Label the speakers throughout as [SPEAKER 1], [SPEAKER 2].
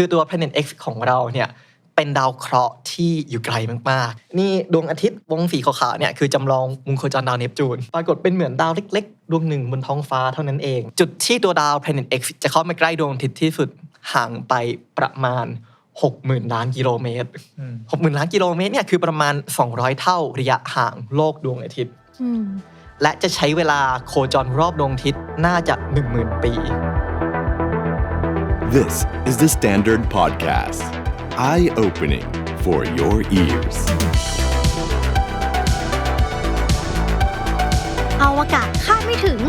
[SPEAKER 1] คือตัว Planet X ของเราเนี่ยเป็นดาวเคราะห์ที่อยู่ไกลมากๆ นี่ดวงอาทิตย์วงสีขาวๆเนี่ยคือจำลองวงโคจรดาวเนปจูน ปรากฏเป็นเหมือนดาวเล็กๆ ดวงหนึ่งบนท้องฟ้าเท่านั้นเอง จุดที่ตัวดาว Planet X จะเข้ามาใกล้ดวงอาทิตย์ที่สุดห่างไปประมาณ 60,000 ล้านกิโลเมตร
[SPEAKER 2] อืม
[SPEAKER 1] 60,000 ล้านกิโลเมตรเนี่ยคือประมาณ 200 เท่าระยะห่างโลกดวงอาทิตย์
[SPEAKER 3] อืม
[SPEAKER 1] และจะใช้เวลาโคจรรอบดวงอาทิตย์น่าจะ 10,000 ปี
[SPEAKER 4] This is the Standard Podcast. Eye opening for your ears.
[SPEAKER 3] อวกาศคาดไม่ถึง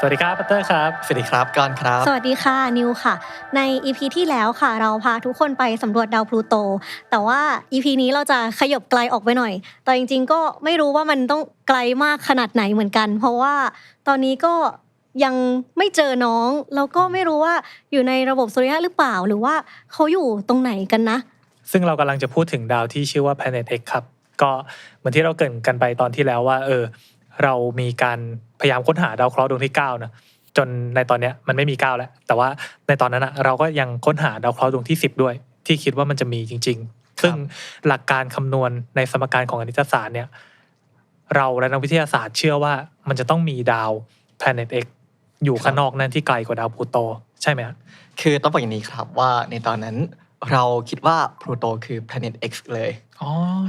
[SPEAKER 2] สวัสดีครับปัตเตอร์ครับ
[SPEAKER 1] สวัสดีครับกอนครับ
[SPEAKER 3] สวัสดีค่ะนิวค่ะ ใน EP ที่แล้วค่ะ เราพาทุกคนไปสำรวจดาวพลูโต แต่ว่า EP นี้เราจะขยบไกลออกไปหน่อย แต่จริง ๆ ก็ไม่รู้ว่ามันต้องไกลมากขนาดไหนเหมือนกัน เพราะว่าตอนนี้ก็ยังไม่เจอน้องแล้วก็ไม่รู้ว่าอยู่ในระบบสุริยะหรือเปล่าหรือว่าเขาอยู่ตรงไหนกันนะ
[SPEAKER 2] ซึ่งเรากำลังจะพูดถึงดาวที่ชื่อว่า Planet X ครับก็เหมือนที่เราเกรินกันไปตอนที่แล้วว่า เออ เรามีการพยายามค้นหาดาวเคราะห์ดวงที่9นะจนในตอนเนี้ยมันไม่มี 9 แล้ว แต่ว่าในตอนนั้นอะเราก็ยังค้นหาดาวเคราะห์ดวงที่ 10 ด้วย ที่คิดว่ามันจะมีจริง ๆ ซึ่งหลักการคำนวณในสมการของคณิตศาสตร์เนี่ยเราและนักวิทยาศาสตร์เชื่อว่ามันจะต้องมีดาว Planet X อยู่ข้างนอกนั่นที่ไกลกว่าดาวพลูโต ใช่ไหมครับ
[SPEAKER 1] คือต้องบอกอย่างนี้ครับว่าในตอนนั้นเราคิดว่าพลูโตคือ Planet X เลย
[SPEAKER 2] อ๋อ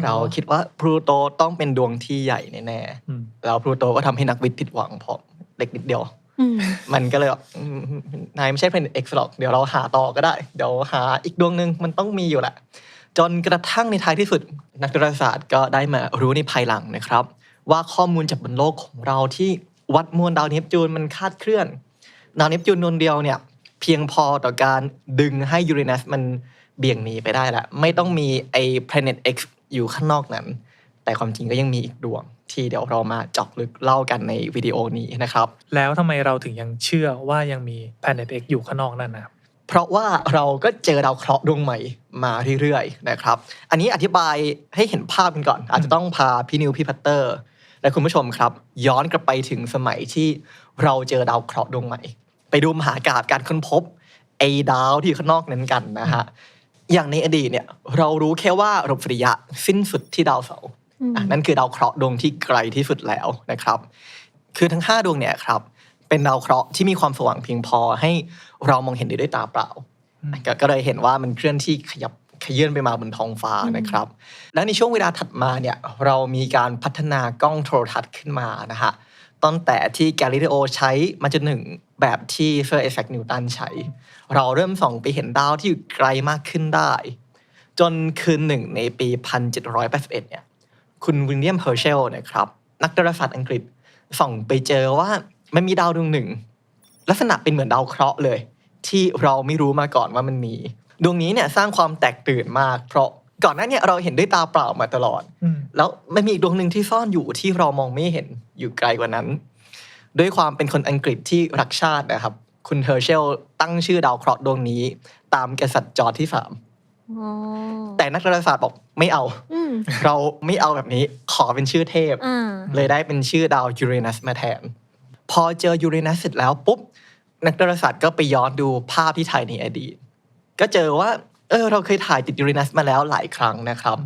[SPEAKER 1] เราคิดว่าพลูโตต้องเป็นดวงที่ใหญ่แน่
[SPEAKER 2] อืม
[SPEAKER 1] ๆแล้วพลูโตก็ทำให้นักวิทย์ผิดหวังเพราะเล็กนิดเดียว
[SPEAKER 3] อืม
[SPEAKER 1] มันก็เลยแบบอืมนายไม่ใช่ Planet X หรอก เดี๋ยวเราหาต่อก็ได้ เดี๋ยวหาอีกดวงหนึ่งมันต้องมีอยู่แหละ จนกระทั่งในท้ายที่สุด นักดาราศาสตร์ก็ได้มารู้ในภายหลังนะครับ ว่าข้อมูลจากบนโลกของเราที่วัดมวลดาวเนปจูนมันคลาดเคลื่อน ดาวเนปจูนดวงเดียวเนี่ย เพียงพอต่อการดึงให้ยูเรนัสมัน เบี่ยงหนีไปได้แหละไม่ต้องมีไอ้ Planet X อยู่ข้างนอกนั้น แต่ความจริงก็ยังมีอีกดวง ที่เดี๋ยวเรามาเจาะลึกเล่ากันในวิดีโอนี้นะครับ
[SPEAKER 2] แล้วทำไมเราถึงยังเชื่อว่ายังมี Planet X อยู่ข้างนอกนั่นนะครับ
[SPEAKER 1] เพราะว่าเราก็เจอดาวเคราะห์ดวงใหม่มาเรื่อยๆนะครับ อันนี้อธิบายให้เห็นภาพกันก่อน อาจจะต้องพาพี่นิวพี่พัตเตอร์ และคุณผู้ชมครับ ย้อนกลับไปถึงสมัยที่เราเจอดาวเคราะห์ดวงใหม่ ไปดูมหากาพย์การค้นพบไอ้ดาวที่ข้างนอกนั้นกันนะฮะ อย่างในอดีตเนี่ยเรารู้แค่ว่าระบบสุริยะสิ้นสุดที่ดาวเสาร์
[SPEAKER 3] อืม
[SPEAKER 1] อะนั่นคือดาวเคราะห์ดวงที่ไกลที่สุดแล้วนะครับ คือทั้ง 5 ดวงเนี่ยครับ เป็นดาวเคราะห์ที่มีความสว่างเพียงพอให้เรามองเห็นได้ด้วยตาเปล่า
[SPEAKER 2] อืม
[SPEAKER 1] ก็ก็เลยเห็นว่ามันเคลื่อนที่ขยับขยื่นไปมาบนท้องฟ้านะครับ และในช่วงเวลาถัดมาเนี่ยเรามีการพัฒนากล้องโทรทัศน์ขึ้นมานะฮะตั้งแต่ที่แกลิเลโอใช้มาจนถึงแบบที่เซอร์ไอแซคนิวตันใช้ เราเริ่มส่องไปเห็นดาวที่อยู่ไกลมากขึ้นได้ จนคืนหนึ่งในปี 1781 เนี่ย คุณวิลเลียมเฮอร์เชลนะครับ นักดาราศาสตร์อังกฤษส่องไปเจอว่ามันมีดาวดวงหนึ่ง ลักษณะเป็นเหมือนดาวเคราะห์เลย ที่เราไม่รู้มาก่อนว่ามันมี ดวงนี้เนี่ยสร้างความแตกตื่นมาก เพราะก่อนหน้าเนี้เราเห็นด้วยตาเปล่ามาตลอด
[SPEAKER 2] อืม
[SPEAKER 1] แล้วมันมีอีกดวงหนึ่งที่ซ่อนอยู่ที่เรามองไม่เห็นอยู่ไกลกว่านั้น ด้วยความเป็นคนอังกฤษที่รักชาตินะครับ คุณเฮอร์เชลตั้งชื่อดาวเคราะห์ดวงนี้ ตามกษัตริย์จอร์จที่สาม
[SPEAKER 3] อ๋อ
[SPEAKER 1] แต่นักดาราศาสตร์บอกไม่เอา
[SPEAKER 3] อืม
[SPEAKER 1] เราไม่เอาแบบนี้ขอเป็นชื่อเทพ
[SPEAKER 3] อ่า
[SPEAKER 1] เลยได้เป็นชื่อดาวยูเรนัสมาแทน พอเจอยูเรนัสเสร็จแล้วปุ๊บ นักดาราศาสตร์ก็ไปย้อนดูภาพที่ถ่ายในอดีต ก็เจอว่า เออ เราเคยถ่ายติดยูเรนัสมาแล้วหลายครั้งนะครับ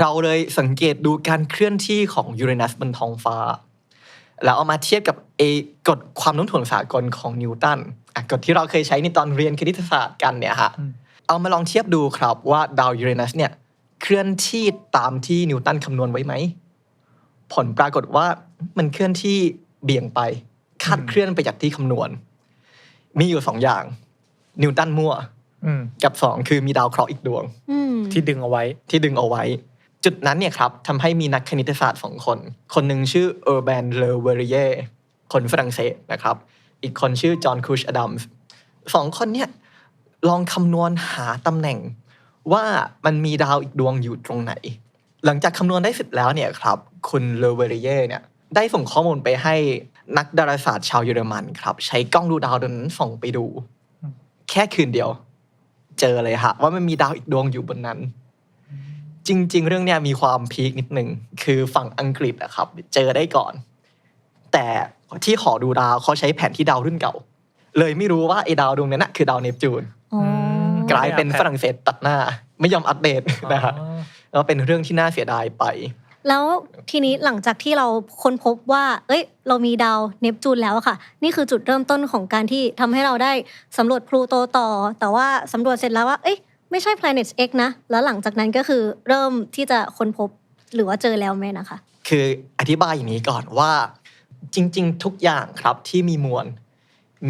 [SPEAKER 1] เราเลยสังเกตดูการเคลื่อนที่ของยูเรนัสบนท้องฟ้า แล้วเอามาเทียบกับเอกฎความโน้มถ่วงสากลของนิวตันอะกฎที่เราเคยใช้ในตอนเรียนคณิตศาสตร์กันเนี่ยฮะ
[SPEAKER 2] อืม
[SPEAKER 1] เอามาลองเทียบดูครับว่าดาวยูเรนัสเนี่ยเคลื่อนที่ตามที่นิวตันคำนวณไว้ไหม ผลปรากฏว่ามันเคลื่อนที่เบี่ยงไปคาดเคลื่อนไปจากที่คำนวณ มีอยู่สองอย่าง นิวตันมั่ว
[SPEAKER 2] อืม
[SPEAKER 1] กับสองคือมีดาวเคราะห์อีกดวง
[SPEAKER 3] อืม
[SPEAKER 2] ที่ดึงเอาไว้
[SPEAKER 1] ที่ดึงเอาไว้ จุดนั้นเนี่ยครับทำให้มีนักคณิตศาสตร์สองคน คนหนึ่งชื่อเออร์แบนเลเวอริเยคนฝรั่งเศสนะครับ อีกคนชื่อจอห์นคูชอดัมส์สองคนเนี่ยลองคำนวณหาตำแหน่ง ว่ามันมีดาวอีกดวงอยู่ตรงไหน หลังจากคำนวณได้เสร็จแล้วเนี่ยครับ คุณเลเวอริเยเนี่ยได้ส่งข้อมูลไปให้นักดาราศาสตร์ชาวเยอรมันครับ ใช้กล้องดูดาวดวงนั้นส่องไปดู
[SPEAKER 2] อืม
[SPEAKER 1] แค่คืนเดียว เจอเลยฮะว่ามันมีดาวอีกดวงอยู่บนนั้น จริง ๆ เรื่องเนี้ยมีความพีคนิดหนึ่งคือฝั่งอังกฤษอะครับ เจอได้ก่อน แต่ที่หอดูดาวเขาใช้แผนที่ดาวรุ่นเก่า เลยไม่รู้ว่าไอ้ดาวดวงนั้นนะคือดาวเนปจูน
[SPEAKER 3] อ๋อ
[SPEAKER 1] กลายเป็นฝรั่งเศสตัดหน้า ไม่ยอมอัปเดตนะฮะ
[SPEAKER 2] อ๋อ
[SPEAKER 1] แล้วเป็นเรื่องที่น่าเสียดายไป
[SPEAKER 3] แล้วทีนี้หลังจากที่เราค้นพบว่า เอ้ย เรามีดาวเนปจูนแล้วอะค่ะ นี่คือจุดเริ่มต้นของการที่ทำให้เราได้สำรวจพลูโตต่อ แต่ว่าสำรวจเสร็จแล้วว่า เอ้ย ไม่ใช่ Planet X นะ แล้วหลังจากนั้นก็คือเริ่มที่จะค้นพบหรือว่าเจอแล้วไหมนะคะ
[SPEAKER 1] คืออธิบายอย่างนี้ก่อนว่า จริง ๆ ทุกอย่างครับที่มีมวล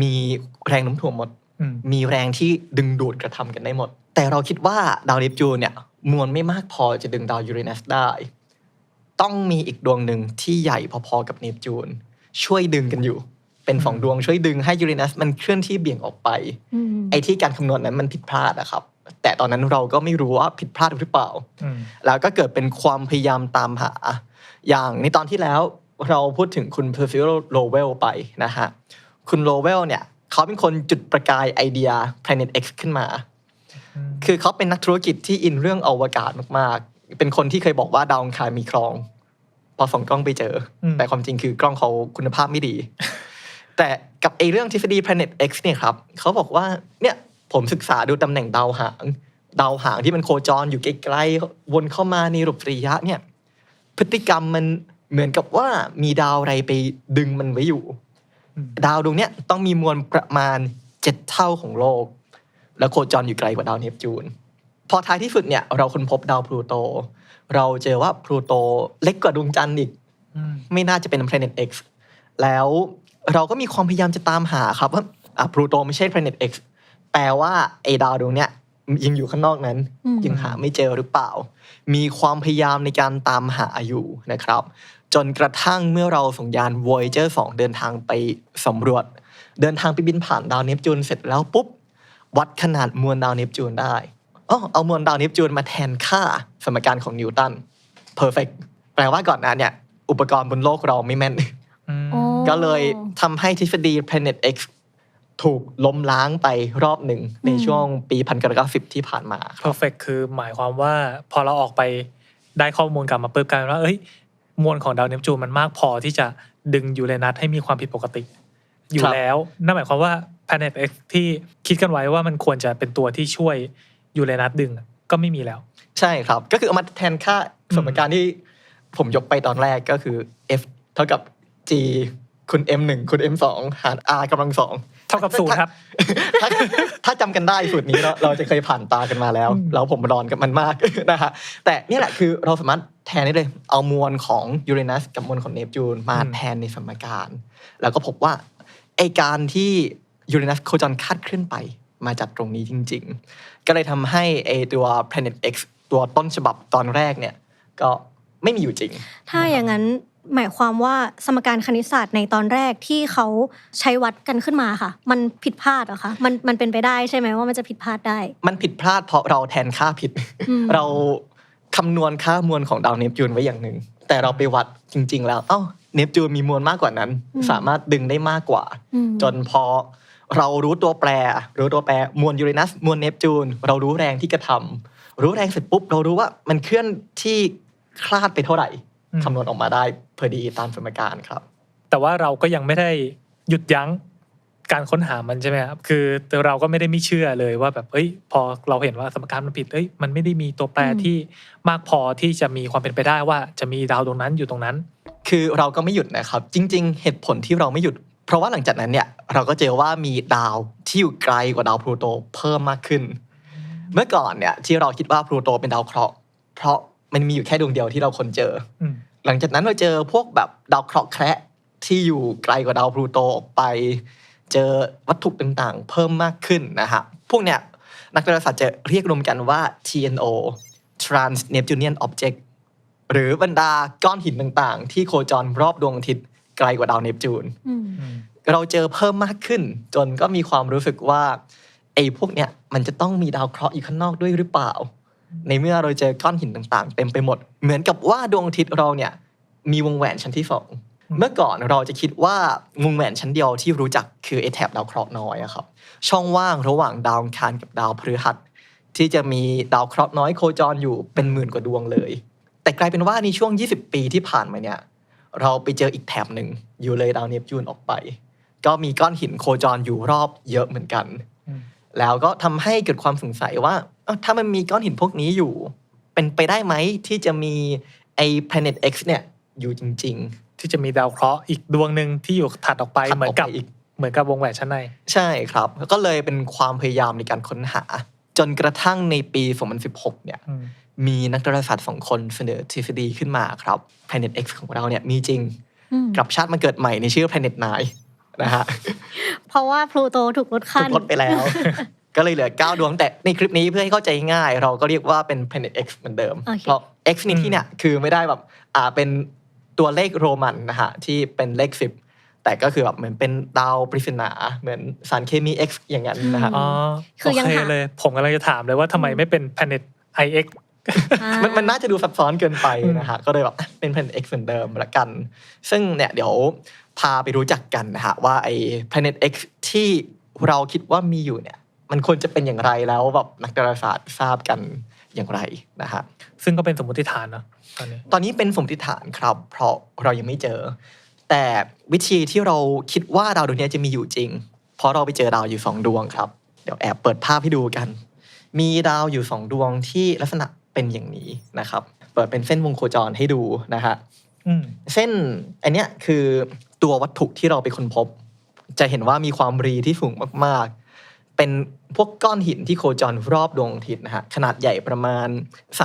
[SPEAKER 1] มีแรงโน้มถ่วงหมด
[SPEAKER 2] อืม
[SPEAKER 1] มีแรงที่ดึงดูดกระทำกันได้หมด แต่เราคิดว่าดาวเนปจูนเนี่ยมวลไม่มากพอจะดึงดาวยูเรนัสได้ ต้องมีอีกดวงหนึ่งที่ใหญ่พอๆกับเนปจูน ช่วยดึงกันอยู่ เป็นสองดวงช่วยดึงให้ยูเรนัสมันเคลื่อนที่เบี่ยงออกไป
[SPEAKER 3] อืม
[SPEAKER 1] ไอ้ที่การคำนวณนั้นมันผิดพลาดอะครับ แต่ตอนนั้นเราก็ไม่รู้ว่าผิดพลาดหรือเปล่า
[SPEAKER 2] อืม
[SPEAKER 1] แล้วก็เกิดเป็นความพยายามตามหา อย่างในตอนที่แล้วเราพูดถึงคุณเพอร์ฟิลโลเวลไปนะฮะ คุณโลเวลเนี่ยเขาเป็นคนจุดประกายไอเดีย Planet X ขึ้นมา
[SPEAKER 2] อืม
[SPEAKER 1] คือเขาเป็นนักธุรกิจที่อินเรื่องอวกาศมากๆ เป็นคนที่เคยบอกว่าดาวอังคารมีคลอง พอส่องกล้องไปเจออ
[SPEAKER 2] ม
[SPEAKER 1] แต่ความจริงคือกล้องเขาคุณภาพไม่ดี แต่กับไอเรื่องทฤษฎี Planet X เนี่ยครับเขาบอกว่าเนี่ย ผมศึกษาดูตำแหน่งดาวหางดาวหางที่มันโคจรอยู่ไกลๆวนเข้ามาในรูประยะเนี่ย พฤติกรรมมันเหมือนกับว่ามีดาวอะไรไปดึงมันไว้อยู่
[SPEAKER 2] อืม
[SPEAKER 1] ดาวดวงเนี้ยต้องมีมวลประมาณเจ็ดเท่าของโลก แล้วโคจรอยู่ไกลกว่าดาวเนปจูน พอท้ายที่สุดเนี่ยเราค้นพบดาวพลูโต เราเจอว่าพลูโตเล็กกว่าดวงจันทร์อีก
[SPEAKER 2] อืม
[SPEAKER 1] ไม่น่าจะเป็น Planet X แล้วเราก็มีความพยายามจะตามหาครับว่าอะพลูโตไม่ใช่ Planet X แปลว่าไอ้ดาวดวงเนี้ยยังอยู่ข้างนอกนั้น
[SPEAKER 3] อืม
[SPEAKER 1] ยังหาไม่เจอหรือเปล่า มีความพยายามในการตามหาอยู่นะครับ จนกระทั่งเมื่อเราส่งยาน Voyager 2 เดินทางไปสำรวจ เดินทางไปบินผ่านดาวเนปจูนเสร็จแล้วปุ๊บ วัดขนาดมวลดาวเนปจูนได้อ๋อเอามวลดาวเนปจูนมาแทนค่าสมการของนิวตัน perfect แปลว่าก่อนหน้าเนี่ย อุปกรณ์บนโลกเราไม่แม่น
[SPEAKER 2] อืม
[SPEAKER 3] อ๋อ
[SPEAKER 1] ก็เลยทำให้ทฤษฎี Planet X ถูกล้มล้างไปรอบหนึ่งในช่วงปี1990ที่ผ่านมาครับ
[SPEAKER 2] perfect คือหมายความว่าพอเราออกไปได้ข้อมูลกลับมาปุ๊บกลายเป็นว่าเอ้ยมวลของดาวเนปจูนมันมากพอที่จะดึงยูเรนัสให้มีความผิดปกติ อยู่
[SPEAKER 1] ครับ
[SPEAKER 2] แล้วนั่นหมายความว่า Planet X ที่คิดกันไว้ว่ามันควรจะเป็นตัวที่ช่วยยูเรนัสดึงก็ไม่มีแล้ว
[SPEAKER 1] ใช่ครับ ก็คือเอามาแทนค่าสมการที่ผมยกไปตอนแรกก็คือ F เท่ากับ G คุณ M 1คุณ M 2หาร R กำลังสอง
[SPEAKER 2] เท่ากับศูนย์ครับ
[SPEAKER 1] ถ้าถ้าจำกันได้สูตรนี้เราเราจะเคยผ่านตากันมาแล้ว
[SPEAKER 2] อืม
[SPEAKER 1] แล้วผมรอนกับมันมากนะฮะแต่นี่แหละคือเราสามารถแทนได้เลย เอามวลของยูเรนัสกับมวลของเนปจูนมาแทนในสมการ แล้วก็พบว่าไอการที่ยูเรนัสโคจรคาดเคลื่อนไปมาจากตรงนี้จริง ๆ ก็เลยทำให้ไอตัว Planet X ตัวต้นฉบับตอนแรกเนี่ย ก็ไม่มีอยู่จริง
[SPEAKER 3] ถ้าอย่างนั้น หมายความว่าสมการคณิตศาสตร์ในตอนแรกที่เขาใช้วัดกันขึ้นมาค่ะ มันผิดพลาดเหรอคะมันมันเป็นไปได้ใช่ไหมว่ามันจะผิดพลาดได้
[SPEAKER 1] มันผิดพลาดเพราะเราแทนค่าผิด
[SPEAKER 3] อืม
[SPEAKER 1] เราคำนวณค่ามวลของดาวเนปจูนไว้อย่างหนึ่งแต่เราไปวัดจริง ๆ แล้ว เอ้าเนปจูนมีมวลมากกว่านั้น สามารถดึงได้มากกว่า
[SPEAKER 3] อืม
[SPEAKER 1] จนพอเรารู้ตัวแปร รู้ตัวแปรมวลยูเรนัสมวลเนปจูนเรารู้แรงที่กระทำรู้แรงเสร็จปุ๊บ เรารู้ว่ามันเคลื่อนที่คลาดไปเท่าไหร่
[SPEAKER 2] อืม
[SPEAKER 1] คำนวณออกมาได้พอดีตามสมการครับ
[SPEAKER 2] แต่ว่าเราก็ยังไม่ได้หยุดยั้งการค้นหามันใช่ไหมครับ คือเราก็ไม่ได้ไม่เชื่อเลยว่าแบบเอ้ย พอเราเห็นว่าสมการมันผิดเอ้ย มันไม่ได้มีตัวแปร
[SPEAKER 3] อืม
[SPEAKER 2] ที่มากพอที่จะมีความเป็นไปได้ว่าจะมีดาวดวงนั้นอยู่ตรงนั้น
[SPEAKER 1] คือเราก็ไม่หยุดนะครับ จริง ๆ เหตุผลที่เราไม่หยุด เพราะว่าหลังจากนั้นเนี่ย เราก็เจอว่ามีดาวที่อยู่ไกลกว่าดาวพลูโตเพิ่มมากขึ้น เมื่อก่อนเนี่ยที่เราคิดว่าพลูโตเป็นดาวเคราะห์ เพราะ มันมีอยู่แค่ดวงเดียวที่เราคนเจอ
[SPEAKER 2] อืม
[SPEAKER 1] หลังจากนั้นเราเจอพวกแบบดาวเคราะห์แคระที่อยู่ไกลกว่าดาวพลูโตออกไป เจอวัตถุต่างๆ เพิ่มมากขึ้นนะฮะพวกเนี้ยนักดาราศาสตร์จะเรียกรวมกันว่า TNO Trans Neptunian Object หรือบรรดาก้อนหินต่างๆ ที่โคจรรอบดวงอาทิตย์ไกลกว่าดาวเนปจูน
[SPEAKER 3] อืม
[SPEAKER 2] อืม
[SPEAKER 1] เราเจอเพิ่มมากขึ้น จนก็มีความรู้สึกว่าไอ้พวกเนี้ยมันจะต้องมีดาวเคราะห์อยู่ข้างนอกด้วยหรือเปล่า ในเมื่อเราเจอก้อนหินต่างๆ เต็มไปหมด เหมือนกับว่าดวงอาทิตย์เราเนี่ยมีวงแหวนชั้นที่สองเมื่อก่อนเราจะคิดว่าวงแหวนชั้นเดียวที่รู้จักคือไอ้แถบดาวเคราะห์น้อยอะครับ ช่องว่างระหว่างดาวอังคารกับดาวพฤหัส ที่จะมีดาวเคราะห์น้อยโคจรอยู่เป็นหมื่นกว่าดวงเลย แต่กลายเป็นว่าในช่วง 20 ปีที่ผ่านมาเนี่ยเราไปเจออีกแถบหนึ่งอยู่เลยดาวเนปจูนออกไป ก็มีก้อนหินโคจรอยู่รอบเยอะเหมือนกัน
[SPEAKER 2] อืม
[SPEAKER 1] แล้วก็ทำให้เกิดความสงสัยว่าเอ้าถ้ามันมีก้อนหินพวกนี้อยู่ เป็นไปได้ไหมที่จะมีไอ้ planet X เนี่ยอยู่จริง
[SPEAKER 2] ที่จะมีดาวเคราะห์อีกดวงหนึ่งที่อยู่ถัดออกไป
[SPEAKER 1] ถัดออกไป
[SPEAKER 2] เหมือนกับ
[SPEAKER 1] อีก
[SPEAKER 2] เหมือนกับวงแหวนชั้นใน
[SPEAKER 1] ๆ ใช่ครับ ก็เลยเป็นความพยายามในการค้นหา จนกระทั่งในปี 2016 เนี่ย
[SPEAKER 2] อืม
[SPEAKER 1] มีนักดาราศาสตร์สองคนเสนอทฤษฎีขึ้นมาครับ planet X ของเราเนี่ยมีจริง
[SPEAKER 3] อืม
[SPEAKER 1] กลับชาติมาเกิดใหม่ในชื่อ planet 9นะฮะ
[SPEAKER 3] เพราะว่าพลูโตถูกลด
[SPEAKER 1] ถู
[SPEAKER 3] ขั้น
[SPEAKER 1] กลดไปแล้ว ก็เลยเหลือ 9 ดวงแต่ในคลิปนี้เพื่อให้เข้าใจง่าย เราก็เรียกว่าเป็น planet X เหมือนเดิม
[SPEAKER 3] โอเค
[SPEAKER 1] เพราะ X ในที่เนี่ยคือไม่ได้แบบอ่าเป็นตัวเลขโรมันนะฮะที่เป็นเลข 10 แต่ก็คือแบบเหมือนเป็นดาวปริศนาเหมือนสารเคมี X อย่างนั้นนะฮะ
[SPEAKER 2] อ๋อ
[SPEAKER 3] คือ
[SPEAKER 2] โอ
[SPEAKER 3] ยัง
[SPEAKER 2] เค
[SPEAKER 3] หา
[SPEAKER 2] เลย ผมกำลังจะถามเลยว่าทำไมไม่เป็น planet IX
[SPEAKER 3] อ่า
[SPEAKER 1] มันมันน่าจะดูซับซ้อนเกินไปนะฮะ ก็เลยแบบเป็น planet X เหมือนเดิมละกัน ซึ่งเนี่ยเดี๋ยวพาไปรู้จักกันนะฮะ ว่าไอ้ planet X ที่เราคิดว่ามีอยู่เนี่ย มันควรจะเป็นอย่างไรแล้วแบบนักดาราศาสตร์ทราบกันอย่างไรนะฮะ
[SPEAKER 2] ซึ่งก็เป็นสมมติฐานเนอะตอนนี้
[SPEAKER 1] ตอนนี้เป็นสมมติฐานครับ เพราะเรายังไม่เจอ แต่วิธีที่เราคิดว่าดาวดวงนี้จะมีอยู่จริง เพราะเราไปเจอดาวอยู่สองดวงครับ เดี๋ยวแอบเปิดภาพให้ดูกัน มีดาวอยู่สองดวงที่ลักษณะเป็นอย่างนี้นะครับ เปิดเป็นเส้นวงโคจรให้ดูนะฮะ
[SPEAKER 2] อืม
[SPEAKER 1] เส้นอันเนี้ยคือตัววัตถุที่เราไปค้นพบ จะเห็นว่ามีความรีที่สูงมากๆ เป็นพวกก้อนหินที่โคจรรอบดวงอาทิตย์นะฮะขนาดใหญ่ประมาณ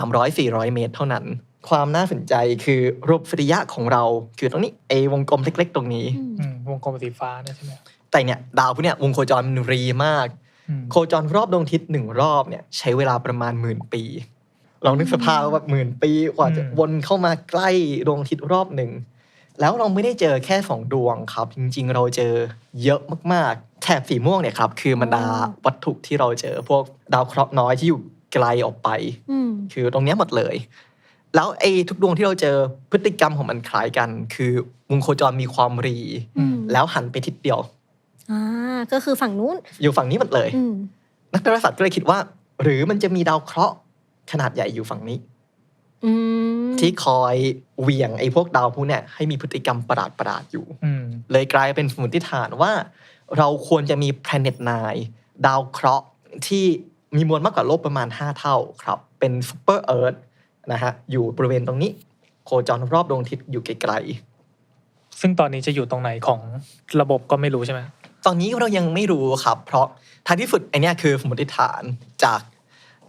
[SPEAKER 1] 300-400 เมตรเท่านั้น ความน่าสนใจคือรูปสุริยะของเราคือตรงนี้ไอ้วงกลมเล็ก ๆ ตรงนี้
[SPEAKER 3] อืม
[SPEAKER 2] อืมวงกลมสีฟ้าเนี่ยใช่ไหม
[SPEAKER 1] แต่เนี่ยดาวพวกเนี้ยวงโคจรมันรีมาก
[SPEAKER 2] อืม
[SPEAKER 1] โคจรรอบดวงอาทิตย์หนึ่งรอบเนี่ยใช้เวลาประมาณหมื่นปี ลองนึกสภาพว่าแบบหมื่นปีกว่าจะวนเข้ามาใกล้ดวงอาทิตย์รอบหนึ่ง แล้วเราไม่ได้เจอแค่สองดวงครับ จริงๆ เราเจอเยอะมากๆ แถบสีม่วงเนี่ยครับคือบรรดาวัตถุที่เราเจอ พวกดาวเคราะห์น้อยที่อยู่ไกลออกไป
[SPEAKER 3] อืม
[SPEAKER 1] คือตรงเนี้ยหมดเลย แล้วไอ้ทุกดวงที่เราเจอพฤติกรรมของมันคล้ายกัน คือวงโคจรมีความรี
[SPEAKER 3] อืม
[SPEAKER 1] แล้วหันไปทิศเดียว
[SPEAKER 3] อ่าก็คือฝั่งนู้น
[SPEAKER 1] อยู่ฝั่งนี้หมดเลย
[SPEAKER 3] อืม
[SPEAKER 1] นักดาราศาสตร์ก็เลยคิดว่า หรือมันจะมีดาวเคราะห์ขนาดใหญ่อยู่ฝั่งนี้
[SPEAKER 3] อืม
[SPEAKER 1] ที่คอยเหวี่ยงไอ้พวกดาวพวกเนี้ยให้มีพฤติกรรมประหลาดๆอยู่
[SPEAKER 2] อืม
[SPEAKER 1] เลยกลายเป็นสมมติฐานว่า เราควรจะมี planet 9 ดาวเคราะห์ที่มีมวลมากกว่าโลกประมาณ 5 เท่าครับ เป็น super earth นะฮะอยู่บริเวณตรงนี้ โคจรรอบดวงอาทิตย์อยู่ไกล
[SPEAKER 2] ซึ่งตอนนี้จะอยู่ตรงไหนของระบบก็ไม่รู้ใช่ไหม
[SPEAKER 1] ๆตอนนี้เรายังไม่รู้ครับ เพราะท้ายที่สุดไอเนี้ยคือสมมติฐานจาก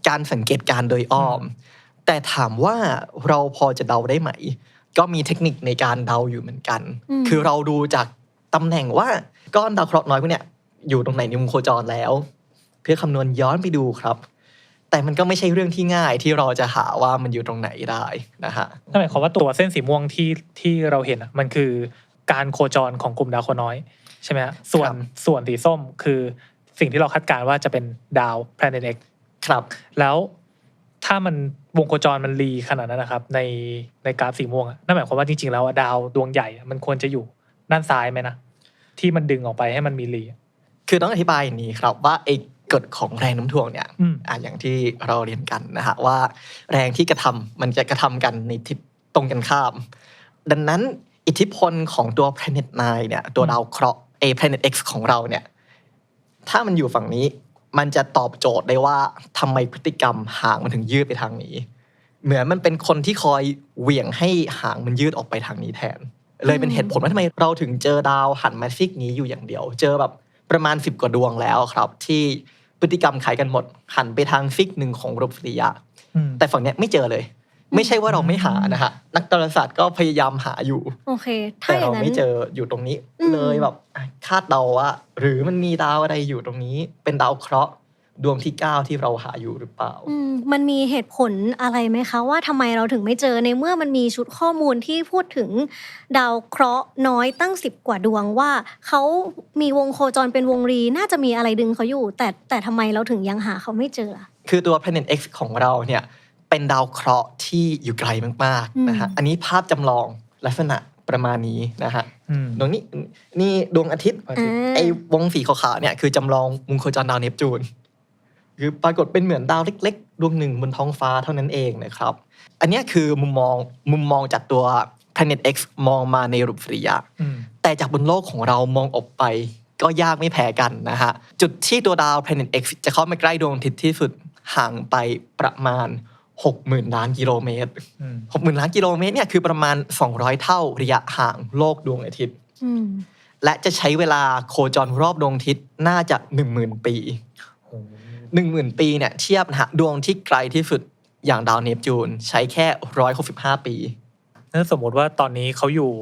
[SPEAKER 1] การสังเกตการณ์โดยอ้อม แต่ถามว่าเราพอจะเดาได้ไหม ก็มีเทคนิคในการเดาอยู่เหมือนกัน
[SPEAKER 3] อืม
[SPEAKER 1] คือเราดูจาก ตำแหน่งว่าก้อนดาวเคราะห์น้อยพวกเนี้ยอยู่ตรงไหนในวงโคจรแล้ว เพื่อคำนวณย้อนไปดูครับ แต่มันก็ไม่ใช่เรื่องที่ง่ายที่เราจะหาว่ามันอยู่ตรงไหนได้นะฮะ
[SPEAKER 2] นั่นหมายความว่าตัวเส้นสีม่วงที่ที่เราเห็นอะมันคือการโคจรของกลุ่มดาวเคราะห์น้อยใช่ไหมฮะส่วน
[SPEAKER 1] ครับ
[SPEAKER 2] ส่วนสีส้มคือสิ่งที่เราคาดการณ์ว่าจะเป็นดาว planet X
[SPEAKER 1] ครับ
[SPEAKER 2] แล้วถ้ามันวงโคจรมันรีขนาดนั้นนะครับ ในในกราฟสีม่วงอะนั่นหมายความว่าจริงๆแล้วอะดาวดวงใหญ่อะมันควรจะอยู่ ด้านซ้ายไหมนะ ที่มันดึงออกไปให้มันมีรีอะ
[SPEAKER 1] คือต้องอธิบายอย่างนี้ครับว่าไอ้กฎของแรงโน้ำถ่วงเนี่ย
[SPEAKER 2] อืม
[SPEAKER 1] อะอย่างที่เราเรียนกันนะฮะว่าแรงที่กระทำมันจะกระทำกันในทิศตรงกันข้าม ดังนั้นอิทธิพลของตัว planet 9เนี่ย ตัวดาวเคราะห์เอ planet X ของเราเนี่ย ถ้ามันอยู่ฝั่งนี้ มันจะตอบโจทย์ได้ว่าทำไมพฤติกรรมหางมันถึงยืดไปทางนี้ เหมือนมันเป็นคนที่คอยเหวี่ยงให้หางมันยืดออกไปทางนี้แทน เลยเป็นเหตุผลว่าทำไมเราถึงเจอดาวหันมาซิกนี้อยู่อย่างเดียว เจอแบบประมาณ 10 กว่าดวงแล้วครับ ที่พฤติกรรมคล้ายกันหมด หันไปทางซิกหนึ่งของระบบสุริยะ
[SPEAKER 2] อืม
[SPEAKER 1] แต่ฝั่งเนี้ยไม่เจอเลย ไม่ใช่ว่าเราไม่หานะฮะนักดาราศาสตร์ก็พยายามหาอยู่
[SPEAKER 3] โอเคถ้า
[SPEAKER 1] แต่
[SPEAKER 3] อย่า
[SPEAKER 1] เรา
[SPEAKER 3] งนั้น
[SPEAKER 1] ไม่เจออยู่ตรงนี้
[SPEAKER 3] อืม
[SPEAKER 1] เลยแบบอะคาดเดาว่า หรือมันมีดาวอะไรอยู่ตรงนี้ เป็นดาวเคราะห์ ดวงที่ 9 ที่เราหาอยู่หรือเปล่า
[SPEAKER 3] อืมมันมีเหตุผลอะไรไหมคะว่าทำไมเราถึงไม่เจอในเมื่อมันมีชุดข้อมูลที่พูดถึง ดาวเคราะห์น้อยตั้งสิบกว่าดวงว่าเขามีวงโคจรเป็นวงรีน่าจะมีอะไรดึงเขาอยู่ แต่แต่ทำไมเราถึงยังหาเขาไม่เจอล่ะ
[SPEAKER 1] คือตัว Planet X ของเราเนี่ยเป็นดาวเคราะห์ที่อยู่ไกลมาก
[SPEAKER 3] อืม
[SPEAKER 1] ๆนะฮะอันนี้ภาพจำลองลักษณะประมาณนี้นะฮะ
[SPEAKER 2] อืม
[SPEAKER 1] ดวงนี้นี่ดวงอาทิตย์
[SPEAKER 2] อาทิตย์
[SPEAKER 3] อ่า
[SPEAKER 1] ไอ้วงสีขาวๆเนี่ยคือจำลองวงโคจรดาวเนปจูน คือปรากฏเป็นเหมือนดาวเล็กๆดวงหนึ่งบนท้องฟ้าเท่านั้นเองนะครับ อันเนี้ยคือมุมมองมุมมองจากตัว Planet X มองมาในรูปสุริยะ
[SPEAKER 2] อืม
[SPEAKER 1] แต่จากบนโลกของเรามองออกไปก็ยากไม่แพ้กันนะฮะ จุดที่ตัวดาว Planet X จะเข้ามาใกล้ดวงอาทิตย์ที่สุดห่างไปประมาณ 60,000 ล้านกิโลเมตร
[SPEAKER 2] อืม
[SPEAKER 1] 60,000 ล้านกิโลเมตรเนี่ยคือประมาณ 200 เท่าระยะห่างโลกดวงอาทิตย์
[SPEAKER 3] อืม
[SPEAKER 1] และจะใช้เวลาโคจรรอบดวงอาทิตย์น่าจะ 10,000 ปี
[SPEAKER 2] โอ้
[SPEAKER 1] 10,000 ปีเนี่ยเทียบนะฮะดวงที่ไกลที่สุดอย่างดาวเนปจูนใช้แค่165ปี
[SPEAKER 2] นั่นสมมติว่าตอนนี้เขาอยู่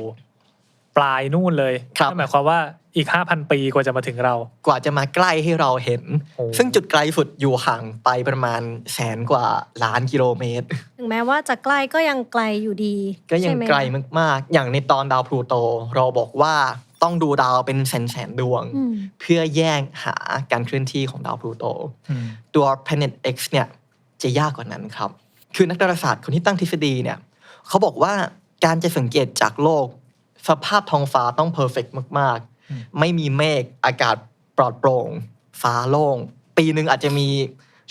[SPEAKER 2] ปลายนู่นเลย
[SPEAKER 1] ครับ
[SPEAKER 2] นั่นหมายความว่าอีกห้าพันปีกว่าจะมาถึงเรา
[SPEAKER 1] กว่าจะมาใกล้ให้เราเห็น
[SPEAKER 2] โอ้
[SPEAKER 1] ซึ่งจุดไกลสุดอยู่ห่างไปประมาณแสนกว่าล้านกิโลเมตร
[SPEAKER 3] ถึงแม้ว่าจะใกล้ก็ยังไกลอยู่ดี
[SPEAKER 1] ก็ยัง
[SPEAKER 3] ใช่หม
[SPEAKER 1] ไกลมากๆ อย่างในตอนดาวพลูโต เราบอกว่า ต้องดูดาวเป็นแสนแสนๆดวง
[SPEAKER 3] อืม
[SPEAKER 1] เพื่อแยกหาการเคลื่อนที่ของดาวพลูโต
[SPEAKER 2] อืม
[SPEAKER 1] ตัว Planet X เนี่ยจะยากกว่านั้นครับ คือนักดาราศาสตร์คนที่ตั้งทฤษฎีเนี่ยเขาบอกว่าการจะสังเกตจากโลก สภาพท้องฟ้าต้องเพอร์เฟกมาก
[SPEAKER 2] อืม
[SPEAKER 1] ๆไม่มีเมฆอากาศปลอดโปร่ง ฟ้าโล่ง ปีหนึ่งอาจจะมี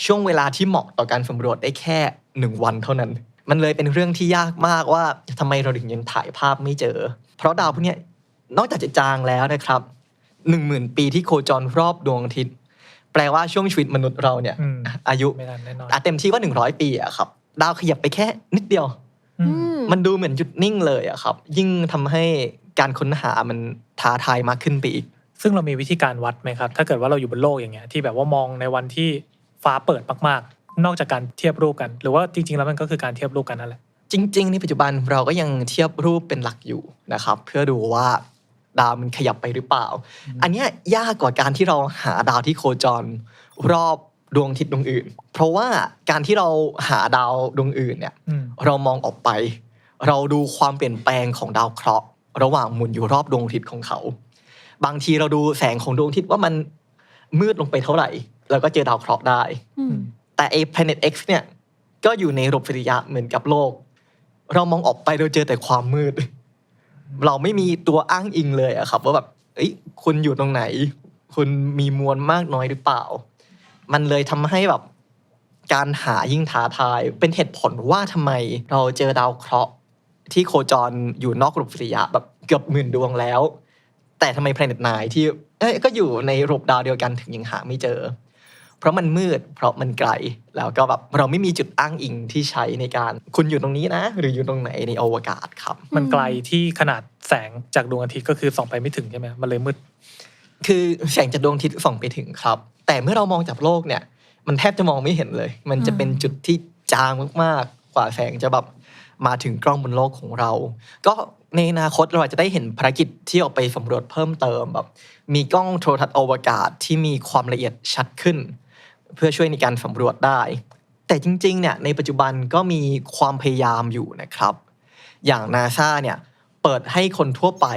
[SPEAKER 1] ช่วงเวลาที่เหมาะต่อการสำรวจได้แค่หนึ่งวันเท่านั้น มันเลยเป็นเรื่องที่ยากมากว่าทำไมเราถึงยังถ่ายภาพไม่เจอ เพราะดาวพวกเนี้ย นอกจากจะจางแล้วนะครับหนึ่งหมื่นปีที่โคจรรอบดวงอาทิตย์ แปลว่าช่วงชีวิตมนุษย์เราเนี่ย
[SPEAKER 2] อืม
[SPEAKER 1] อายุ
[SPEAKER 2] ไม่นานแน่นอน
[SPEAKER 1] อะเต็มที่ว่า100ปีอะครับ ดาวขยับไปแค่นิดเดียว
[SPEAKER 2] อื
[SPEAKER 3] อื
[SPEAKER 2] ม
[SPEAKER 3] ม
[SPEAKER 1] มันดูเหมือนหยุดนิ่งเลยอะครับ ยิ่งทำให้การค้นหามันท้าทายมากขึ้นไปอีก
[SPEAKER 2] ซึ่งเรามีวิธีการวัดไหมครับ ถ้าเกิดว่าเราอยู่บนโลกอย่างเงี้ยที่แบบว่ามองในวันที่ฟ้าเปิดมากๆ นอกจากการเทียบรูปกัน หรือว่าจริงๆแล้วมันก็คือการเทียบรูปกันนั่นแหละ
[SPEAKER 1] จริง ๆ ในปัจจุบันเราก็ยังเทียบรูปเป็นหลักอยู่นะครับ เพื่อดูว่า ดาวมันขยับไปหรือเปล่า อันเนี้ยยากกว่าการที่เราหาดาวที่โคจรรอบดวงอาทิตย์ดวงอื่น เพราะว่าการที่เราหาดาวดวงอื่นเนี่ย
[SPEAKER 2] อืม
[SPEAKER 1] เรามองออกไป เราดูความเปลี่ยนแปลงของดาวเคราะห์ ระหว่างหมุนอยู่รอบดวงอาทิตย์ของเขา บางทีเราดูแสงของดวงอาทิตย์ว่ามันมืดลงไปเท่าไหร่เราก็เจอดาวเคราะห์ได้
[SPEAKER 3] อืม
[SPEAKER 1] แต่ไอ้ Planet X เนี่ยก็อยู่ในระบบสุริยะเหมือนกับโลก เรามองออกไปเราเจอแต่ความมืด เราไม่มีตัวอ้างอิงเลยอะครับ ว่าแบบเอ้ยคุณอยู่ตรงไหน คุณมีมวลมากน้อยหรือเปล่า มันเลยทำให้แบบการหายิ่งท้าทาย เป็นเหตุผลว่าทำไมเราเจอดาวเคราะห์ที่โคจรอยู่นอกระบสุริยะแบบเกือบหมื่นดวงแล้ว แต่ทำไม Planet 9ที่เอ้ยก็อยู่ในระบบดาวเดียวกันถึงยังหาไม่เจอ เพราะมันมืด เพราะมันไกล แล้วก็แบบเราไม่มีจุดอ้างอิงที่ใช้ในการ คุณอยู่ตรงนี้นะ หรืออยู่ตรงไหนในอวกาศครับ
[SPEAKER 2] มันไกลที่ขนาดแสงจากดวงอาทิตย์ก็คือส่องไปไม่ถึงใช่ไหมมันเลยมืด
[SPEAKER 1] คือแสงจากดวงอาทิตย์ส่องไปถึงครับ แต่เมื่อเรามองจากโลกเนี่ย มันแทบจะมองไม่เห็นเลย มันจะเป็นจุดที่จางมากๆกว่าแสงจะแบบมาถึงกล้องบนโลกของเรา ก็ในอนาคตเราอาจจะได้เห็นภารกิจที่ออกไปสำรวจเพิ่มเติมแบบ มีกล้องโทรทัศน์อวกาศที่มีความละเอียดชัดขึ้น เพื่อช่วยในการสำรวจได้ แต่จริงๆเนี่ยในปัจจุบันก็มีความพยายามอยู่นะครับ อย่างนาซาเนี่ยเปิดให้คนทั่วไป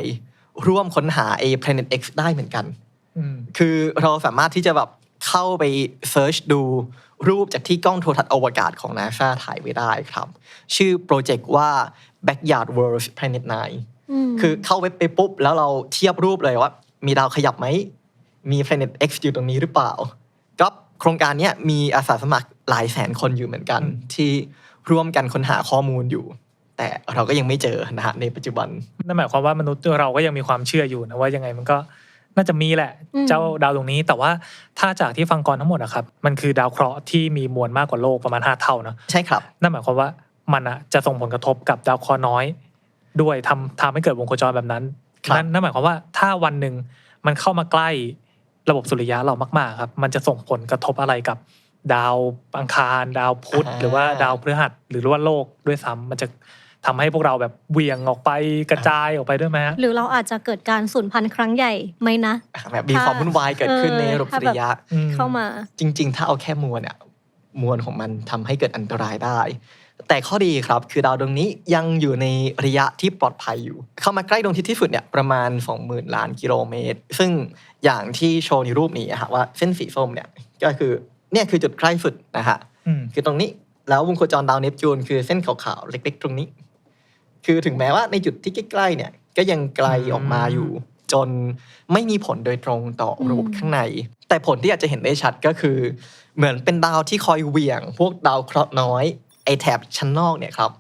[SPEAKER 1] ร่วมค้นหา A Planet X ได้เหมือนกัน
[SPEAKER 2] อืม
[SPEAKER 1] คือเราสามารถที่จะแบบเข้าไปเซิร์ชดูรูปจากที่กล้องโทรทัศน์อวกาศของ NASA ถ่ายไว้ได้ครับ ชื่อโปรเจกต์ว่า Backyard World Planet 9
[SPEAKER 3] ม
[SPEAKER 1] คือเข้าเว็บไปปุ๊บ แล้วเราเทียบรูปเลยว่า มีดาวขยับไหม มี Planet X อยู่ตรงนี้หรือเปล่าก็ โครงการเนี้ยมีอาสาสมัครหลายแสนคนอยู่เหมือนกัน
[SPEAKER 2] อืม
[SPEAKER 1] ที่ร่วมกันค้นหาข้อมูลอยู่ แต่เราก็ยังไม่เจอนะฮะในปัจจุบัน
[SPEAKER 2] นั่นหมายความว่ามนุษย์เราก็ยังมีความเชื่ออยู่นะว่ายังไงมันก็น่าจะมีแหละ
[SPEAKER 3] อืม
[SPEAKER 2] เจ้าดาวดวงนี้แต่ว่าถ้าจากที่ฟังก่อนทั้งหมดอะครับ มันคือดาวเคราะห์ที่มีมวลมากกว่าโลกประมาณห้าเท่านะ
[SPEAKER 1] ใช่ครับ
[SPEAKER 2] นั่นหมายความว่ามันอะจะส่งผลกระทบกับดาวเคราะห์น้อย ด้วยทำทำให้เกิดวงโคจรแบบนั้น
[SPEAKER 1] ครับ
[SPEAKER 2] นั่นนั่นหมายความว่าถ้าวันหนึ่งมันเข้ามาใกล้ ระบบสุริยะเรามากๆครับ มันจะส่งผลกระทบอะไรกับ ดาวอังคาร ดาวพุธ
[SPEAKER 1] อ่า
[SPEAKER 2] หรือว่าดาวพฤหัสหรือว่าโลกด้วยซ้ำมันจะทำให้พวกเราแบบเหวี่ยงออกไปกระจายออกไปด้วยไหมฮะ
[SPEAKER 3] หรือเราอาจจะเกิดการสูญพันธุ์ครั้งใหญ่ไหมนะ
[SPEAKER 1] แบบมีความวุ่นวายเกิดขึ้นในระบบสุริยะ
[SPEAKER 2] อืม
[SPEAKER 3] เข้ามา
[SPEAKER 1] จริง ๆ ถ้าเอาแค่มวลเนี่ยมวลของมันทำให้เกิดอันตรายได้ แต่ข้อดีครับคือดาวดวงนี้ยังอยู่ในระยะที่ปลอดภัยอยู่ เข้ามาใกล้ดวงอาทิตย์ที่สุดเนี่ยประมาณ 20,000 ล้านกิโลเมตร ซึ่งอย่างที่โชว์ในรูปนี้อะฮะว่าเส้นสีส้มเนี่ยก็คือเนี่ยคือจุดใกล้สุดนะฮะ
[SPEAKER 2] อืม
[SPEAKER 1] คือตรงนี้แล้ววงโคจรดาวเนปจูนคือเส้นขาวๆเล็ก ๆ ตรงนี้ คือถึงแม้ว่าในจุดที่ใกล้ๆเนี่ยก็ยังไกลออกมาอยู่ จนไม่มีผลโดยตรงต่อระบบ
[SPEAKER 3] อืม
[SPEAKER 1] ข้างใน แต่ผลที่อาจจะเห็นได้ชัดก็คือ เหมือนเป็นดาวที่คอยเหวี่ยง พวกดาวเคราะห์น้อยไอแถบชั้นนอกเนี่ยครับ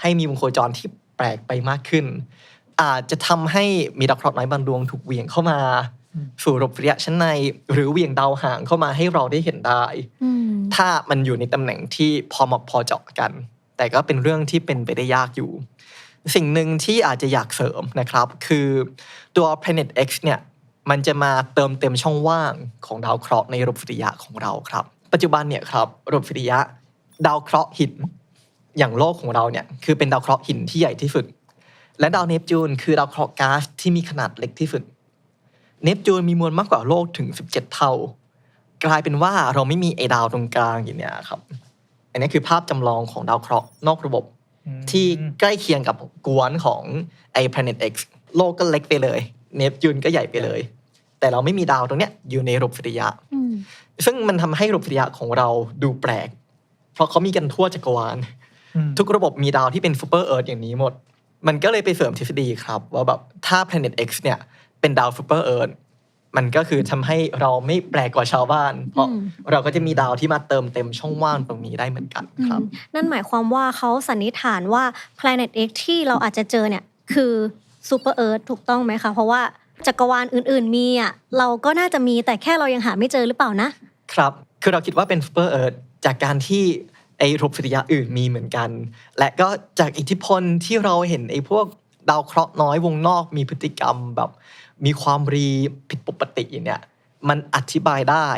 [SPEAKER 1] ให้มีวงโคจรที่แปลกไปมากขึ้น อาจจะทำให้มีดาวเคราะห์น้อยบางดวงถูกเหวี่ยงเข้ามา
[SPEAKER 2] อืม
[SPEAKER 1] สู่ระบบสุริยะชั้นใน หรือเหวี่ยงดาวห่างเข้ามาให้เราได้เห็นได้
[SPEAKER 3] อืม
[SPEAKER 1] ถ้ามันอยู่ในตำแหน่งที่พอเหมาะพอเจาะกัน แต่ก็เป็นเรื่องที่เป็นไปได้ยากอยู่ สิ่งหนึ่งที่อาจจะอยากเสริมนะครับ คือตัว Planet X เนี่ยมันจะมาเติมเต็มช่องว่างของดาวเคราะห์ในระบบสุริยะของเราครับ ปัจจุบันเนี่ยครับระบบสุริยะ ดาวเคราะห์หิน อย่างโลกของเราเนี่ยคือเป็นดาวเคราะห์หินที่ใหญ่ที่สุด และดาวเนปจูนคือดาวเคราะห์ก๊าซที่มีขนาดเล็กที่สุด เนปจูนมีมวลมากกว่าโลกถึง 17 เท่า กลายเป็นว่าเราไม่มีไอดาวตรงกลางอย่างเนี้ยครับ อันนี้คือภาพจำลองของดาวเคราะห์นอกระบบ
[SPEAKER 2] อืม
[SPEAKER 1] ที่ใกล้เคียงกับกวนของไอ Planet X โลกก็เล็กไปเลย เนปจูนก็ใหญ่ไปเลย แต่เราไม่มีดาวตรงเนี้ยอยู่ในระบบสุริยะ
[SPEAKER 3] อืม
[SPEAKER 1] ซึ่งมันทำให้ระบบสุริยะของเราดูแปลก เพราะเขามีกันทั่วจักรวาล
[SPEAKER 2] อืม
[SPEAKER 1] ทุกระบบมีดาวที่เป็นซูเปอร์เอิร์ธอย่างนี้หมด มันก็เลยไปเสริมทฤษฎีครับ ว่าแบบถ้า Planet X เนี่ยเป็นดาวซูเปอร์เอิร์ธมันก็คือทำให้เราไม่แปลกกว่าชาวบ้าน เพราะ
[SPEAKER 3] อืม
[SPEAKER 1] เราก็จะมีดาวที่มาเติมเต็มช่องว่างตรงนี้ได้เหมือนกันครับ
[SPEAKER 3] อืมนั่นหมายความว่าเขาสันนิษฐานว่า Planet X ที่เราอาจจะเจอเนี่ยคือซูเปอร์เอิร์ธถูกต้องไหมคะเพราะว่าจักรวาลอื่น ๆ มีอะเราก็น่าจะมีแต่แค่เรายังหาไม่เจอหรือเปล่านะ
[SPEAKER 1] ครับ คือเราคิดว่าเป็นซูเปอร์เอิร์ธจากการที่ ไอ้ระบบสุริยะอื่นมีเหมือนกัน และก็จากอิทธิพลที่เราเห็นไอ้พวกดาวเคราะห์น้อยวงนอกมีพฤติกรรมแบบ มีความรีผิดปกติเนี่ยมันอธิบายได้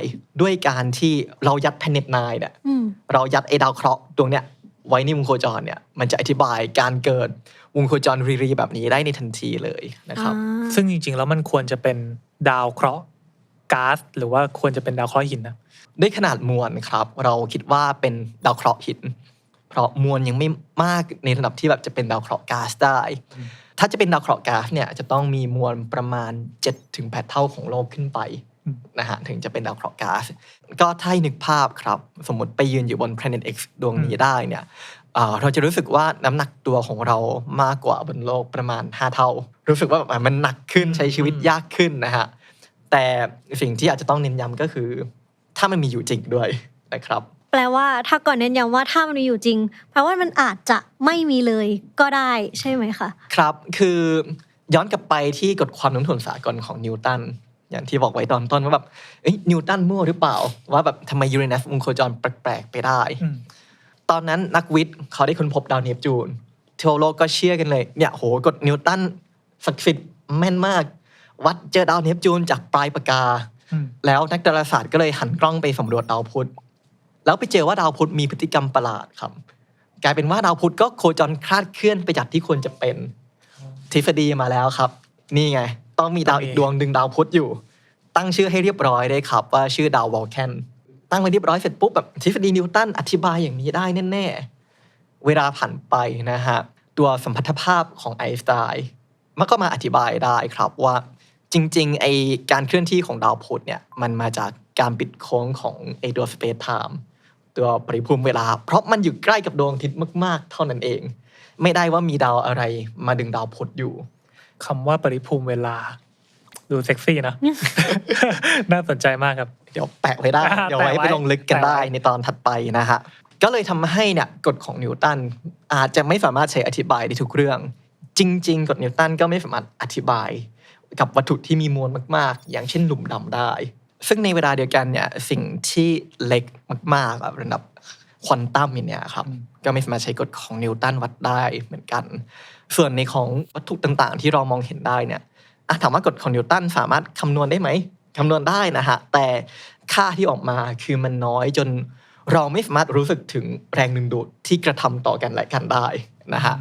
[SPEAKER 1] ด้วยการที่เรายัดแพเน็ตนเนี่ย
[SPEAKER 3] อืม
[SPEAKER 1] เรายัดไอ้ดาวเคราะห์ดวงเนี้ยไว้ในวงโคจรเนี่ยมันจะอธิบายการเกิดวงโคจรรีๆแบบนี้ได้ในทันทีเลยนะครับ
[SPEAKER 3] อ่า
[SPEAKER 2] ซึ่งจริงๆแล้วมันควรจะเป็นดาวเคราะห์ก๊าซหรือว่าควรจะเป็นดาวเคราะห์หินนะ
[SPEAKER 1] ด้วยขนาดมวลครับ เราคิดว่าเป็นดาวเคราะห์หิน เพราะมวลยังไม่มากในระดับที่แบบจะเป็นดาวเคราะห์ก๊าซได้ ถ้าจะเป็นดาวเคราะห์ก๊าซเนี่ยจะต้องมีมวลประมาณ7-8เท่าของโลกขึ้นไป
[SPEAKER 2] อืม
[SPEAKER 1] นะฮะถึงจะเป็นดาวเคราะห์ก๊าซก็ถ้าให้นึกภาพครับ สมมติไปยืนอยู่บน Planet X ดวงนี้ได้เนี่ยเอ่อเราจะรู้สึกว่าน้ำหนักตัวของเรามากกว่าบนโลกประมาณ 5 เท่า รู้สึกว่าแบบมันหนักขึ้นใช้ชีวิตยากขึ้นนะฮะแต่สิ่งที่อาจจะต้องเน้นย้ำก็คือ ถ้ามันมีอยู่จริงด้วยนะครับ
[SPEAKER 3] แปลว่าถ้าก่อนเน้นย้ำว่าถ้ามันมีอยู่จริง แปลว่ามันอาจจะไม่มีเลยก็ได้ใช่ไหมคะ
[SPEAKER 1] ครับคือย้อนกลับไปที่กฎความโน้มถ่วงสากลของนิวตันอย่างที่บอกไว้ตอนต้นว่าแบบเอ้ยนิวตันมั่วหรือเปล่า ว่าแบบทำไมยูเรนัสวงโคจรแปลกๆไปได้
[SPEAKER 2] อืม
[SPEAKER 1] ตอนนั้นนักวิทย์เขาได้ค้นพบดาวเนปจูนทั่วโลกก็เชื่อกันเลยเนี่ยโหกฎนิวตันศักดิ์สิทธิ์แม่นมาก วัดเจอดาวเนปจูนจากปลายปากกา
[SPEAKER 2] อืม
[SPEAKER 1] แล้วนักดาราศาสตร์ก็เลยหันกล้องไปสำรวจดาวพุธแล้วไปเจอว่าดาวพุธมีพฤติกรรมประหลาดครับ กลายเป็นว่าดาวพุธก็โคจรคลาดเคลื่อนไปจากที่ควรจะเป็นทฤษฎีมาแล้วครับ นี่ไง ต้องมีดาวอีกดวงดึงดาวพุธอยู่ ตั้งชื่อให้เรียบร้อยได้ครับ ว่าชื่อดาววอลแคนตั้งไว้เรียบร้อยเสร็จปุ๊บแบบทฤษฎีนิวตันอธิบายอย่างนี้ได้แน่ๆ เวลาผ่านไปนะฮะตัวสัมพัทธภาพของไอน์สไตน์มันก็มาอธิบายได้ครับว่า จริงๆไอการเคลื่อนที่ของดาวพุธเนี่ยมันมาจากการปิดโค้งของไอตัวสเปซไทม์ตัวปริภูมิเวลา เพราะมันอยู่ใกล้กับดวงอาทิตย์มากๆ เท่านั้นเอง ไม่ได้ว่ามีดาวอะไรมาดึงดาวพุธอยู่
[SPEAKER 2] คำว่าปริภูมิเวลา ดูเซ็กซี่นะ น่าสนใจมากครับ
[SPEAKER 1] เดี๋ยวแปะไว้ได้
[SPEAKER 2] อ่า
[SPEAKER 1] เดี๋ยวไว้
[SPEAKER 2] แปะไว้
[SPEAKER 1] ไปลงลึกกัน
[SPEAKER 2] แปะไว้
[SPEAKER 1] ได้ในตอนถัดไปนะฮะก็เลยทำให้เนี่ยกฎของนิวตันอาจจะไม่สามารถใช้อธิบายได้ทุกเรื่อง จริง ๆ กฎนิวตันก็ไม่สามารถอธิบาย กับวัตถุที่มีมวลมาก ๆ อย่างเช่นหลุมดำได้ ซึ่งในเวลาเดียวกันเนี่ยสิ่งที่เล็กมากๆแบบระดับควอนตัมอย่างเนี่ยครับ
[SPEAKER 2] อืม
[SPEAKER 1] ก็ไม่สามารถใช้กฎของนิวตันวัดได้เหมือนกัน ส่วนในของวัตถุต่างๆ ที่เรามองเห็นได้เนี่ยอะถามว่ากฎของนิวตันสามารถคำนวณได้ไหมคำนวณได้นะฮะแต่ค่าที่ออกมาคือมันน้อยจนเราไม่สามารถรู้สึกถึงแรงดึงดูดที่กระทำต่อกันและกันได้นะฮะ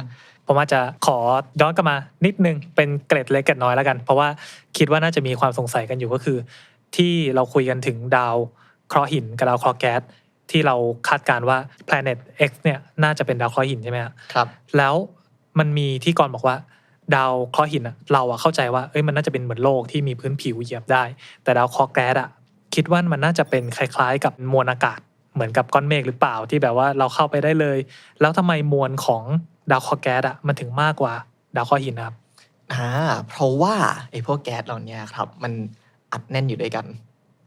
[SPEAKER 2] ผมอาจจะขอย้อนกลับมานิดนึงเป็นเกร็ดเล็กเกร็ดน้อยแล้วกัน เพราะว่าคิดว่าน่าจะมีความสงสัยกันอยู่ก็คือ ที่เราคุยกันถึงดาวเคราะห์หินกับดาวเคราะห์แก๊สที่เราคาดการณ์ว่า planet X เนี่ยน่าจะเป็นดาวเคราะห์หินใช่ไหมครับ
[SPEAKER 1] ครับ
[SPEAKER 2] แล้วมันมีที่ก่อนบอกว่า ดาวเคราะห์หินอะเราอะเข้าใจว่าเอ้ยมันน่าจะเป็นเหมือนโลกที่มีพื้นผิวเหยียบได้ แต่ดาวเคราะห์แก๊สอะคิดว่ามันน่าจะเป็นคล้าย ๆ กับมวลอากาศเหมือนกับก้อนเมฆหรือเปล่าที่แบบว่าเราเข้าไปได้เลย แล้วทำไมมวลของ ดาวเคราะห์แก๊สอะมันถึงมากกว่าดาวเคราะห์หินนะครับ
[SPEAKER 1] อ่าเพราะว่าไอ้พวกแก๊สเหล่านี้ครับ มันอัดแน่นอยู่ด้วยกัน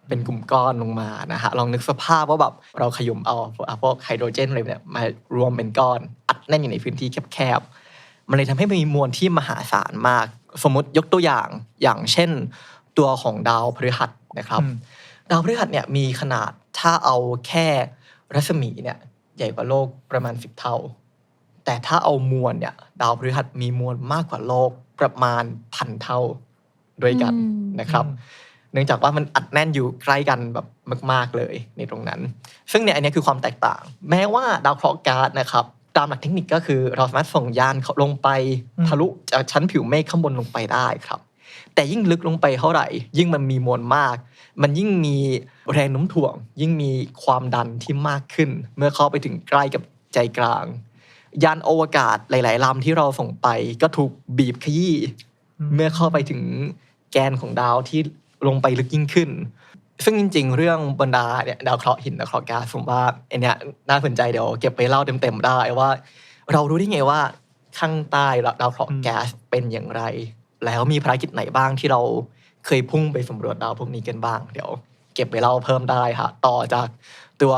[SPEAKER 1] เป็นกลุ่มก้อนลงมานะฮะลองนึกสภาพว่าแบบเราขยุมเอาพวกพวกไฮโดรเจนอะไรเนี่ยมารวมเป็นก้อน อัดแน่นอยู่ในพื้นที่แคบๆมันเลยทำให้มีมวลที่มหาศาลมาก สมมติยกตัวอย่างอย่างเช่น ตัวของดาวพฤหัสนะครับ
[SPEAKER 2] อืม
[SPEAKER 1] ดาวพฤหัสเนี่ยมีขนาดถ้าเอาแค่รัศมีเนี่ยใหญ่กว่าโลกประมาณ 10 เท่า แต่ถ้าเอามวลเนี่ยดาวพฤหัสมีมวลมากกว่าโลกประมาณพันเท่าด้วยกัน
[SPEAKER 3] อืม
[SPEAKER 1] นะครับ เนื่องจากว่ามันอัดแน่นอยู่ใกล้กันแบบมาก ๆเลยในตรงนั้น ซึ่งเนี่ยอันเนี้ยคือความแตกต่าง แม้ว่าดาวเคราะห์ก๊าซนะครับตามหลักเทคนิคก็คือเราสามารถส่งยานเขาลงไป
[SPEAKER 2] อืม
[SPEAKER 1] ทะลุจากชั้นผิวเมฆข้างบนลงไปได้ครับ แต่ยิ่งลึกลงไปเท่าไหร่ ยิ่งมันมีมวลมาก มันยิ่งมีแรงโน้มถ่วง ยิ่งมีความดันที่มากขึ้น เมื่อเข้าไปถึงใกล้กับใจกลาง ยานอวกาศหลาย ๆลำที่เราส่งไป ก็ถูกบีบขยี้เมื่อเข้าไปถึงแกนของดาวที่ลงไปลึกยิ่งขึ้น ซึ่งจริง ๆ เรื่องบรรดาเนี่ยดาวเคราะห์หินดาวเคราะห์ก๊าซผมว่าไอเนี้ยน่าสนใจเดี๋ยวเก็บไปเล่าเต็มๆได้ว่า เรารู้ได้ไงว่าข้างใต้ดาวเคราะห์แก๊สเป็นอย่างไร แล้วมีภารกิจไหนบ้างที่เราเคยพุ่งไปสำรวจดาวพวกนี้กันบ้าง เดี๋ยว เก็บไปเล่าเพิ่มได้ค่ะต่อจากตัว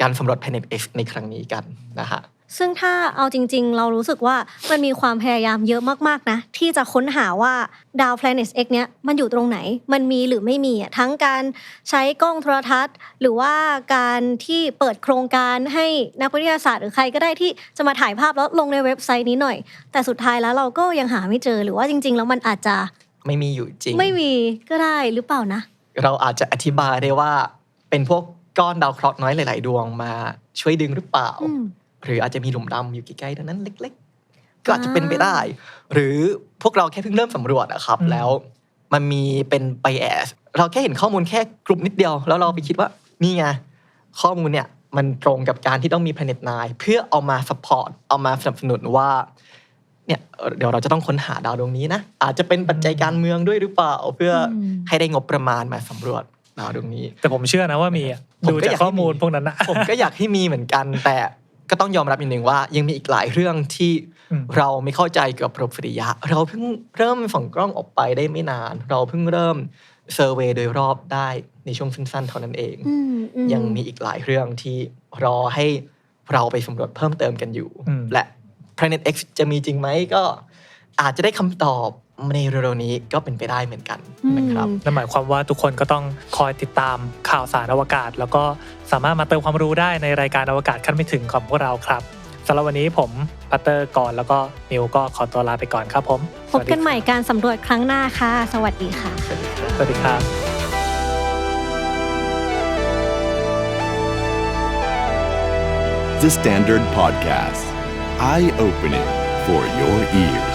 [SPEAKER 1] การสำรวจ Planet X ในครั้งนี้กันนะฮะ
[SPEAKER 3] ซึ่งถ้าเอาจริง ๆ เรารู้สึกว่ามันมีความพยายามเยอะมากๆนะ ที่จะค้นหาว่าดาว Planet X เนี้ยมันอยู่ตรงไหน มันมีหรือไม่มีอะทั้งการใช้กล้องโทรทัศน์ หรือว่าการที่เปิดโครงการให้นักวิทยาศาสตร์หรือใครก็ได้ที่จะมาถ่ายภาพแล้วลงในเว็บไซต์นี้หน่อย แต่สุดท้ายแล้วเราก็ยังหาไม่เจอหรือว่าจริง ๆ แล้วมันอาจจะ
[SPEAKER 1] ไม่มีอยู่จริง
[SPEAKER 3] ไม่มีก็ได้หรือเปล่านะ
[SPEAKER 1] เราอาจจะอธิบายได้ว่าเป็นพวกก้อนดาวเคราะห์น้อยหลาย ๆ ดวงมาช่วยดึงหรือเปล่า
[SPEAKER 3] อืม
[SPEAKER 1] หรืออาจจะมีหลุมดำอยู่ใกล้ๆดังนั้นเล็ก ๆ ก็อาจจะเป็นไปได้ หรือพวกเราแค่เพิ่งเริ่มสำรวจอะครับ
[SPEAKER 2] อืม
[SPEAKER 1] แล้วมันมีเป็นไบแอสเราแค่เห็นข้อมูลแค่กลุ่มนิดเดียว แล้วเราไปคิดว่านี่ไงข้อมูลเนี่ยมันตรงกับการที่ต้องมี Planet 9เพื่อเอามาสปอร์ตเอามาสนับสนุนว่าเนี่ยเอ่อเดี๋ยวเราจะต้องค้นหาดาวดวงนี้นะ อาจจะเป็นปัจจัยการเมืองด้วยหรือเปล่าเพื่ออ
[SPEAKER 3] ม
[SPEAKER 1] ให้ได้งบประมาณมาสำรวจดาวดวงนี้
[SPEAKER 2] แต่ผมเชื่อนะว่ามีอะ
[SPEAKER 1] ผม
[SPEAKER 2] ดู
[SPEAKER 1] ก็
[SPEAKER 2] จาก
[SPEAKER 1] อยากให้
[SPEAKER 2] ข้อมูล
[SPEAKER 1] มี
[SPEAKER 2] พวกนั้นนะ
[SPEAKER 1] ผมก็อยากให้มีเหมือนกันแต่ ก็ต้องยอมรับอย่างหนึ่งว่า ยังมีอีกหลายเรื่องที่
[SPEAKER 2] อืม
[SPEAKER 1] เราไม่เข้าใจเกี่ยวกับระบบสุริยะ เราเพิ่งเริ่มส่องกล้องออกไปได้ไม่นาน เราเพิ่งเริ่มเซอร์เวยโดยรอบได้ในช่วงสั้นๆ เท่านั้นเอง
[SPEAKER 3] อืมอื
[SPEAKER 1] ยังมีอีกหลายเรื่องที่รอให้เราไปสำรวจเพิ่มเติมกันอยู่
[SPEAKER 2] อืม
[SPEAKER 1] และ Planet X จะมีจริงไหมก็อาจจะได้คำตอบ ในเร็วๆนี้ก็เป็นไปได้เหมือนกันนะครับ
[SPEAKER 3] อืม
[SPEAKER 2] นั่นหมายความว่าทุกคนก็ต้องคอยติดตามข่าวสารอวกาศ แล้วก็สามารถมาเติมความรู้ได้ในรายการอวกาศขั้นไม่ถึงของพวกเราครับสำหรับวันนี้ผมปัตเตอร์ก่อนแล้วก็นิวก็ขอตัวลาไปก่อนครับผม
[SPEAKER 3] พบกันใหม่การสำรวจครั้งหน้าค่ะ สวัสดีค่ะ
[SPEAKER 2] สวัสดีครับ
[SPEAKER 4] The Standard Podcast, eye opening for your ears.